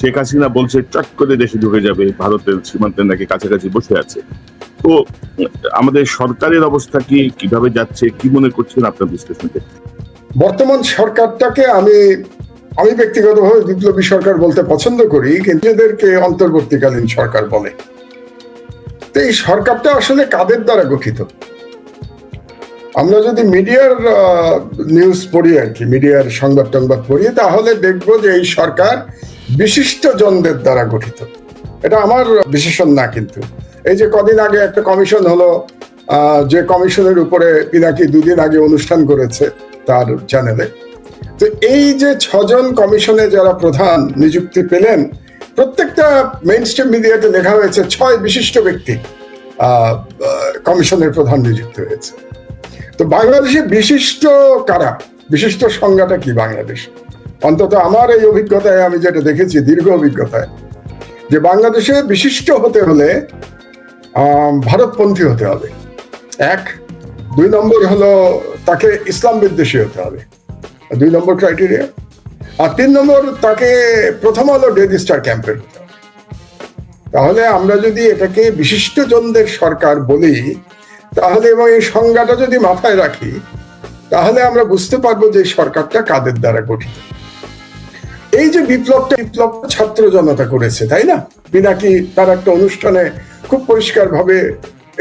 শেখ হাসিনা বলছে, চট করে দেশে ঢুকে যাবে, ভারতের সীমান্তের নাকি কাছাকাছি বসে আছে। তো, আমাদের সরকারের অবস্থা কি, কীভাবে যাচ্ছে, কি মনে করছেন আপনার বিশ্লেষণ? বর্তমান সরকারটাকে আমি আমি ব্যক্তিগতভাবে বিপ্লবী সরকার বলতে পছন্দ করি, কিন্তু অন্তর্বর্তীকালীন সরকার বলে। তো এই সরকারটা আসলে কাদের দ্বারা গঠিত? আমরা যদি মিডিয়ার নিউজ পড়ি আর কি, মিডিয়ার সংবাদ টংবাদ পড়ি, তাহলে দেখব যে এই সরকার বিশিষ্ট জনদের দ্বারা গঠিত। এটা আমার বিশেষণ না কিন্তু। এই যে কদিন আগে একটা কমিশন হলো যে কমিশনের উপরে পিনাকি দুদিন আগে অনুষ্ঠান করেছে তার চ্যানেলে তো এই যে ছজন কমিশনে যারা প্রধান নিযুক্তি পেলেন, প্রত্যেকটা মেইন স্ট্রিম মিডিয়াতে লেখা হয়েছে ছয় বিশিষ্ট ব্যক্তি কমিশনের প্রধান নিযুক্ত হয়েছে। তো বাংলাদেশে বিশিষ্ট কারা? বিশিষ্ট সংজ্ঞাটা কি বাংলাদেশ? অন্তত আমার এই অভিজ্ঞতায় আমি যেটা দেখেছি, দীর্ঘ অভিজ্ঞতায়, যে বাংলাদেশে বিশিষ্ট হতে হলে ভারতপন্থী হতে হবে। এক, দুই নম্বর হলো তাকে ইসলাম বিদ্বেষী হতে হবে। দুই নম্বর ক্রাইটেরিয়া আর তিন নম্বর, তাকে প্রথম হলো ডেথ স্টার ক্যাম্পের তাহলে আমরা যদি এটাকে বিশিষ্টজনদের সরকার বলি, তাহলে এবং এই সংজ্ঞাটা যদি মাথায় রাখি, তাহলে আমরা বুঝতে পারব যে সরকারটা কাদের দ্বারা গঠিত। এই যে বিপ্লবটা, বিপ্লব ছাত্র জনতা করেছে, তাই না? পিনাকি তার একটা অনুষ্ঠানে খুব পরিষ্কার ভাবে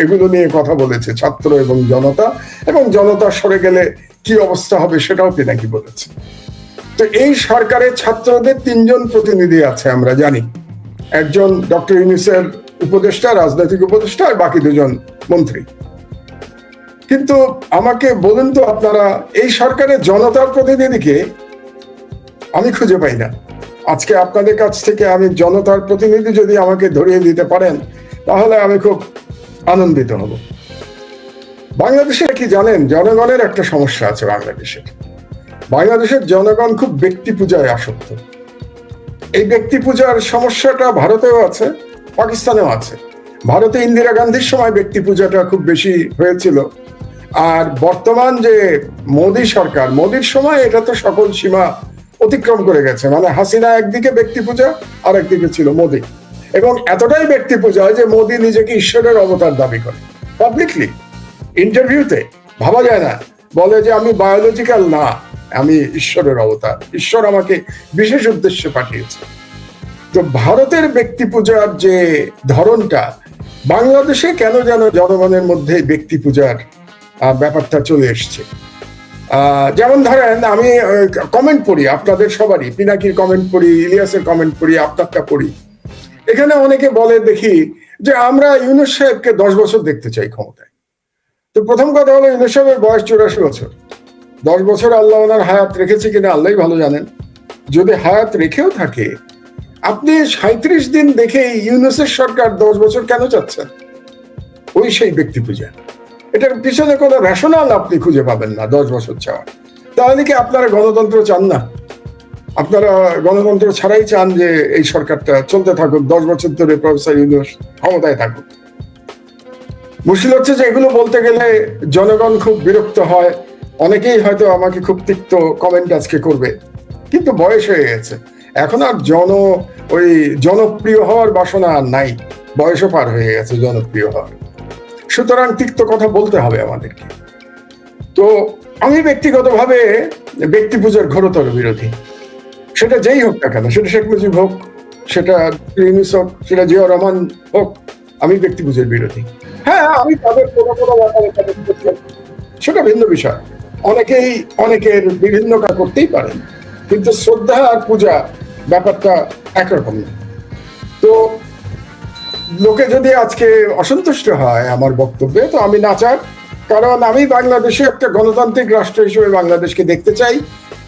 এগুলো নিয়ে কথা বলেছে ছাত্র এবং জনতা এবং জনতা সরে গেলে কি অবস্থা হবে সেটাও পিনাকি বলেছে। তো এই সরকারের ছাত্রদের তিনজন প্রতিনিধি আছে আমরা জানি। একজন ডক্টর ইউনিসের উপদেষ্টা, রাজনৈতিক উপদেষ্টা, আর বাকি দুজন মন্ত্রী। কিন্তু আমাকে বলুন তো আপনারা, এই সরকারের জনতার প্রতিনিধিকে আমি খুঁজে পাই না। আজকে আপনাদের কাছ থেকে আমি জনতার প্রতিনিধি যদি আমাকে ধরিয়ে দিতে পারেন, তাহলে আমি খুব আনন্দিত হব। বাংলাদেশে কি জানেন, জনগণের একটা সমস্যা আছে বাংলাদেশের বাংলাদেশের জনগণ খুব ব্যক্তি পূজায় আসক্ত। এই ব্যক্তি পূজার সমস্যাটা ভারতেও আছে, পাকিস্তানেও আছে। ভারতে ইন্দিরা গান্ধীর সময় ব্যক্তি পূজাটা খুব বেশি হয়েছিল। আর বর্তমান যে মোদী সরকার, মোদীর সময় এটা তো সকল সীমা অতিক্রম করে গেছে। মানে হাসিনা একদিকে ব্যক্তি পূজা আর একদিকে ছিল মোদী। এবং এতটাই ব্যক্তি পূজা যে মোদী নিজেকে ঈশ্বরের অবতার দাবি করে। পাবলিকলি ইন্টারভিউতে ভাবা যায় না। বলে যে, আমি বায়োলজিক্যাল না, আমি ঈশ্বরের অবতার। ঈশ্বর আমাকে বিশেষ উদ্দেশ্যে পাঠিয়েছে। তো ভারতের ব্যক্তি পূজার যে ধরনটা, বাংলাদেশে কেন যেন জনগণের মধ্যে ব্যক্তি পূজার ব্যাপারটা চলে এসছে? যেমন ধরেন আমি কমেন্ট পড়ি আপনাদের সবারই, পিনাকির কমেন্ট পড়ি, ইলিয়াসের কমেন্ট পড়ি আপনারটা পড়ি। এখানে অনেকে বলে দেখি যে আমরা ইউনুস সাহেবকে দশ বছর দেখতে চাই ক্ষমতায়। তো প্রথম কথা হলো ইউনুস সাহেবের বয়স চুরাশি বছর। দশ বছর আল্লাহ ওনার হায়াত রেখেছে কিনা আল্লাহ ভালো জানেন। যদি হায়াত রেখেও থাকে, আপনি সাঁত্রিশ দিন দেখে ইউনুসের সরকার দশ বছর কেন চাচ্ছেন? ওই সেই ব্যক্তি পূজা। এটার পিছনে কোনো রেশনাল আপনি খুঁজে পাবেন না, দশ বছর চাওয়া তাহলে কি আপনারা গণতন্ত্র চান না? আপনারা গণতন্ত্র ছাড়াই চান যে এই সরকারটা চলতে থাকুক, দশ বছর ধরে প্রফেসর ইউনুস ক্ষমতায় থাকুক। মুশকিল হচ্ছে যে এগুলো বলতে গেলে জনগণ খুব বিরক্ত হয়। অনেকেই হয়তো আমাকে খুব তিক্ত কমেন্ট আজকে করবে, কিন্তু বয়স হয়ে গেছে। এখন আর জন, ওই জনপ্রিয় হওয়ার বাসনা আর নাই। বয়সও পার হয়ে গেছে জনপ্রিয় হওয়ার। সুতরাং তিক্ত কথা বলতে হবে আমাদেরকে। তো আমি ব্যক্তিগতভাবে ব্যক্তি পূজার ঘোরতর বিরোধী। সেটা যেই হোক না কেন, সেটা শেখ মুজিব হোক, সেটা ইউনিস হোক, সেটা জিয়া রহমান হোক, আমি ব্যক্তি পূজার বিরোধী। হ্যাঁ আমি তাদের কোনো কোনো সেটা ভিন্ন বিষয়। অনেকেই, অনেকের বিভিন্ন কাজ করতেই পারেন কিন্তু শ্রদ্ধা আর পূজা ব্যাপারটা একরকম না। তো লোকে যদি আজকে অসন্তুষ্ট হয় আমার বক্তব্যে, তো আমি না নাচার কারণ আমি বাংলাদেশে একটা গণতান্ত্রিক রাষ্ট্র হিসেবে বাংলাদেশকে দেখতে চাই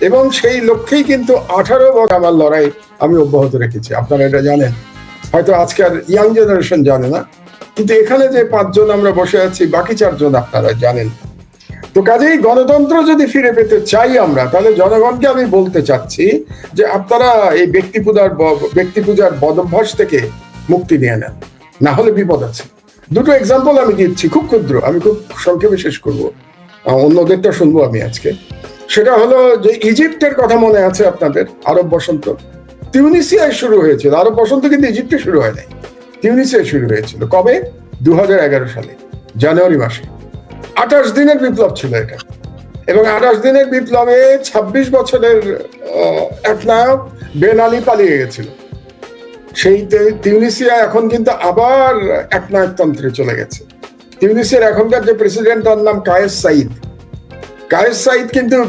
এবং সেই লক্ষ্যেই কিন্তু আঠারো বছর আমার লড়াই আমি অব্যাহত রেখেছি। আপনারা এটা জানেন। হয়তো আজকের ইয়াং জেনারেশন জানে না। কিন্তু এখানে যে পাঁচজন আমরা বসে আছি, বাকি চারজন আপনারা জানেন। তো কাজেই গণতন্ত্র যদি ফিরে পেতে চাই আমরা, তাহলে জনগণকে আমি বলতে চাচ্ছি যে আপনারা এই ব্যক্তি পূজার ব্যক্তি পূজার বদভ্যাস থেকে মুক্তি নিয়ে নেন। না হলে বিপদ আছে। দুটো এক্সাম্পল আমি দিচ্ছি, খুব ক্ষুদ্র, আমি খুব সংক্ষেপে শেষ করব। অন্যদেরটা শুনব আমি আজকে। সেটা হলো যে ইজিপ্টের কথা মনে আছে আপনাদের, আরব বসন্ত। তিউনিসিয়ায় শুরু হয়েছিল, আরব বসন্ত কিন্তু ইজিপ্টে শুরু হয় নাই। তিউনিসিয়ায় শুরু হয়েছিল, কবে? দু হাজার এগারো সালে, জানুয়ারি মাসে। আঠাশ দিনের বিপ্লব ছিল এটা। এবং আঠাশ দিনের বিপ্লবে ২৬ বছরের এক নায়ক বেন আলী পালিয়ে গেছিল। সেই তিউনিসিয়া এখন কিন্তু আবার এক নায়কতন্ত্রে চলে গেছে। তিউনিসিয়ার এখনকার যে প্রেসিডেন্ট, তার নাম কায়েস সাইদ। কায়েস সাইদ কিন্তু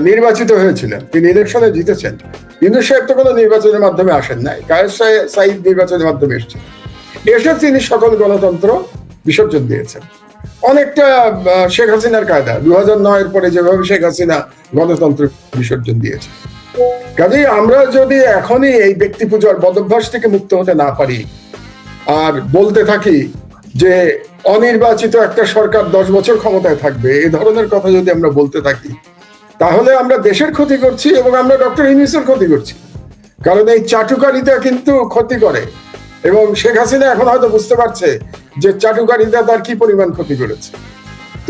নির্বাচিত হয়েছিলেন। তিনি ইলেকশনে জিতেছেন। কিন্তু সাহেব তো কোনো নির্বাচনের মাধ্যমে আসেন নাই। কায়েস সাই- সাইদ নির্বাচনের মাধ্যমে এসেছেন। এসে তিনি সকল গণতন্ত্র বিসর্জন দিয়েছেন। অনেকটা শেখ হাসিনার কায়দা। দু হাজার নয়ের পরে যেভাবে শেখ হাসিনা গণতন্ত্র বিসর্জন দিয়েছে কাজেই আমরা যদি এখনই এই ব্যক্তি পূজার বদভ্যাস থেকে মুক্ত হতে না পারি, আর বলতে থাকি যে অনির্বাচিত একটা সরকার দশ বছর ক্ষমতায় থাকবে এই ধরনের কথা যদি আমরা বলতে থাকি, তাহলে আমরা দেশের ক্ষতি করছি এবং আমরা ডক্টর ইউনিসের ক্ষতি করছি। কারণ এই চাটুকারিতা কিন্তু ক্ষতি করে এবং শেখ হাসিনা এখন হয়তো বুঝতে পারছে যে চাটুকারিতা তার কি পরিমাণ ক্ষতি করেছে।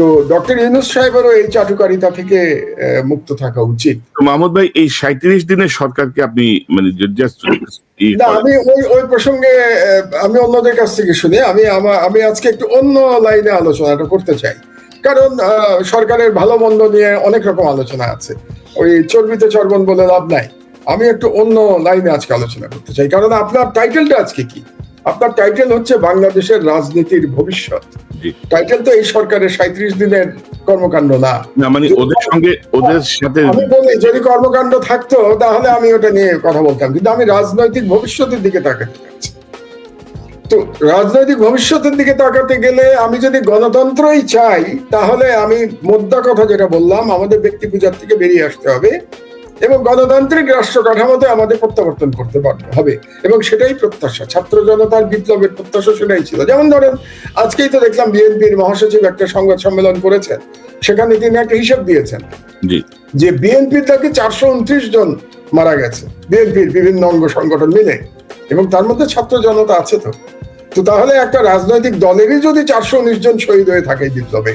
তো ডক্টর ইউনুস সাহেবেরও এই চাটুকারিতা থেকে মুক্ত থাকা উচিত। মাহমুদ ভাই এই সাঁত্রিশ দিনের সরকারকে আপনি মানে না আমি ওই ওই প্রসঙ্গে আমি অন্যদের কাছ থেকে শুনি। আমি আমা- আজকে একটু অন্য লাইনে আলোচনাটা করতে চাই। কারণ সরকারের ভালো মন্দ নিয়ে অনেক রকম আলোচনা আছে। ওই চর্বিতে চর্বণ বলে লাভ নাই। আমি একটু অন্য লাইনে আজকে আলোচনা করতে চাই। কারণ আপনার টাইটেলটা আজকে কি? আপনার টাইটেল হচ্ছে বাংলাদেশের রাজনীতির ভবিষ্যৎ। টাইটেল তো এই সরকারের সাঁত্রিশ দিনের কর্মকাণ্ড না। না মানে ওদের সঙ্গে ওদের সাথে আমি বলি যদি কর্মকাণ্ড থাকতো তাহলে আমি ওটা নিয়ে কথা বলতাম। কিন্তু আমি রাজনৈতিক ভবিষ্যতের দিকে তাকাতে চাচ্ছি। তো রাজনৈতিক ভবিষ্যতের দিকে তাকাতে গেলে আমি যদি গণতন্ত্রই চাই তাহলে আমি মোদ্দা কথা যেটা বললাম আমাদের ব্যক্তি পূজার থেকে বেরিয়ে আসতে হবে। এবং গণতান্ত্রিক রাষ্ট্র কাঠামোতে আমাদের প্রত্যাবর্তন করতে পারবে হবে। এবং সেটাই প্রত্যাশা। ছাত্র জনতার বিপ্লবের প্রত্যাশা সেটাই ছিল। যেমন ধরেন আজকেই তো দেখলাম বিএনপির মহাসচিব একটা সংবাদ সম্মেলন করেছেন। সেখানে তিনি একটা হিসাব দিয়েছেন যে বিএনপির তাকে চারশো উনত্রিশ জন মারা গেছে বিএনপির বিভিন্ন অঙ্গ সংগঠন মিলে। এবং তার মধ্যে ছাত্র জনতা আছে তো। তো তাহলে একটা রাজনৈতিক দলেরই যদি চারশো উনিশ জন শহীদ হয়ে থাকে বিপ্লবে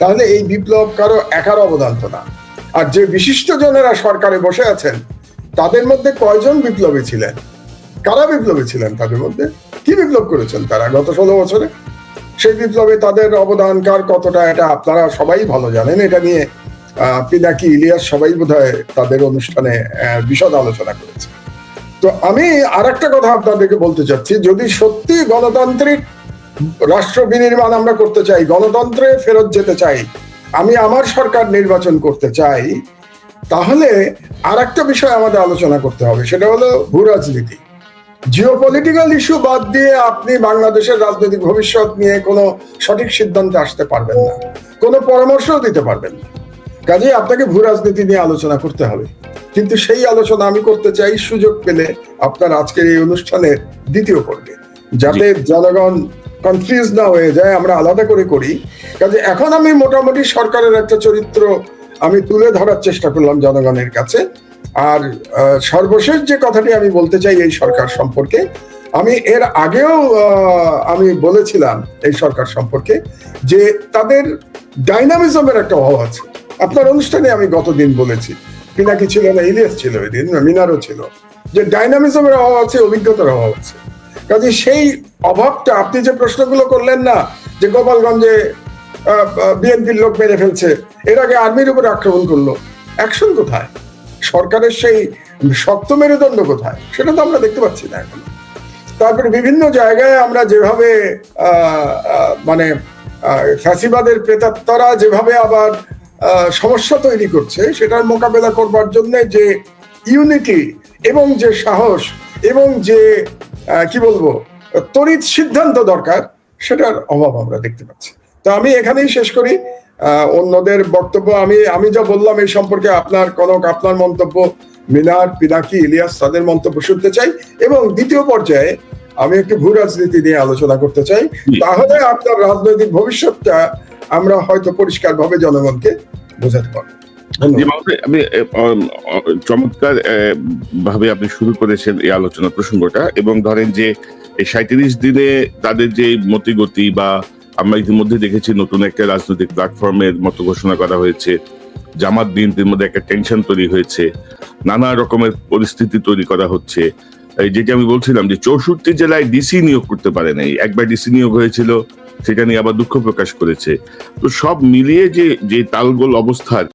তাহলে এই বিপ্লব কারও একার অবদান তো না। আর যে বিশিষ্ট জনেরা সরকারে বসে আছেন, তাদের মধ্যে কয়জন বিপ্লবী ছিলেন? কারা বিপ্লবী ছিলেন তাদের মধ্যে? কি বিপ্লব করেছেন তারা গত ষোলো বছরে? সেই বিপ্লবে তাদের অবদান কার কতটা এটা আপনারা সবাই ভালো জানেন। এটা নিয়ে পিনাকি ইলিয়াস সবাই বোধহয় তাদের অনুষ্ঠানে বিশদ আলোচনা করেছে তো আমি আর একটা কথা আপনাদেরকে বলতে চাচ্ছি, যদি সত্যি গণতান্ত্রিক রাষ্ট্র বিনির্মাণ আমরা করতে চাই, গণতন্ত্রে ফেরত যেতে চাই আমি আমার সরকার নির্বাচন করতে চাই তাহলে আর একটা বিষয় আমাদের আলোচনা করতে হবে সেটা হলো ভূ রাজনীতি। জিওপলিটিক্যাল ইস্যু বাদ দিয়ে আপনি বাংলাদেশের রাজনৈতিক ভবিষ্যৎ নিয়ে কোনো সঠিক সিদ্ধান্তে আসতে পারবেন না কোনো পরামর্শও দিতে পারবেন না। কাজেই আপনাকে ভূ রাজনীতি নিয়ে আলোচনা করতে হবে। কিন্তু সেই আলোচনা আমি করতে চাই সুযোগ পেলে আপনার আজকের এই অনুষ্ঠানের দ্বিতীয় পর্বে যাতে জনগণ কনফিউজ না হয়ে যায়, আমরা আলাদা করে করি। কাজে এখন আমি মোটামুটি সরকারের একটা চরিত্র আমি তুলে ধরার চেষ্টা করলাম জনগণের কাছে। আর সর্বশেষ যে কথাটি আমি বলতে চাই এই সরকার সম্পর্কে, আমি এর আগেও আমি বলেছিলাম এই সরকার সম্পর্কে যে তাদের ডাইনামিজমের একটা অভাব আছে। আপনার অনুষ্ঠানে আমি গতদিন বলেছি, পিনাকি ছিল না, ইলিয়াস ছিল ওই দিন, মিনারও ছিল। যে ডাইনামিজমের অভাব আছে, অভিজ্ঞতার অভাব আছে। কাজে সেই অভাবটা আপনি যে প্রশ্নগুলো করলেন না, যে গোপালগঞ্জে বিএনপির লোক মেরে ফেলছে, এর আগে আর্মির উপর আক্রমণ করল, অ্যাকশন কোথায়? সরকারের সেই শক্ত মেরুদণ্ড কোথায়? সেটা তো আমরা দেখতে পাচ্ছি না এখন। তারপরে বিভিন্ন জায়গায় আমরা যেভাবে মানে ফ্যাসিবাদের প্রেতাত্মারা যেভাবে আবার সমস্যা তৈরি করছে, সেটার মোকাবেলা করবার জন্য যে ইউনিটি এবং যে সাহস এবং যে কি বলব তড়িৎ সিদ্ধান্ত দরকার সেটার অভাব আমরা দেখতে পাচ্ছি। তো আমি এখানেই শেষ করি। অন্যদের বক্তব্য আমি আমি যা বললাম এই সম্পর্কে আপনার কোন আপনার মন্তব্য মিনার পিনাকি ইলিয়াস তাদের মন্তব্য শুনতে চাই। এবং দ্বিতীয় পর্যায়ে আমি একটু ভূ রাজনীতি নিয়ে আলোচনা করতে চাই। তাহলে আপনার রাজনৈতিক ভবিষ্যৎটা আমরা হয়তো পরিষ্কার ভাবে জনগণকে বোঝাতে পারব। আপনি চমৎকার ভাবে আপনি শুরু করেছেন এই আলোচনা প্রসঙ্গটা এবং ধরেন যে এই সাঁত্রিশ দিনে তাদের যে মতিগতি বা আমরা ইতিমধ্যে দেখেছি নতুন একটা রাজনৈতিক প্ল্যাটফর্মের মতো ঘোষণা করা হয়েছে। জামাত বিএনপির মধ্যে একটা টেনশন তৈরি হয়েছে। নানা রকমের পরিস্থিতি তৈরি করা হচ্ছে। যেটা আমি বলছিলাম যে চৌষট্টি জেলায় ডিসি নিয়োগ করতে পারে নাই। একবার ডিসি নিয়োগ হয়েছিল, সেটা নিয়ে আবার দুঃখ প্রকাশ করেছে। তো সব মিলিয়ে যে যে তালগোল অবস্থা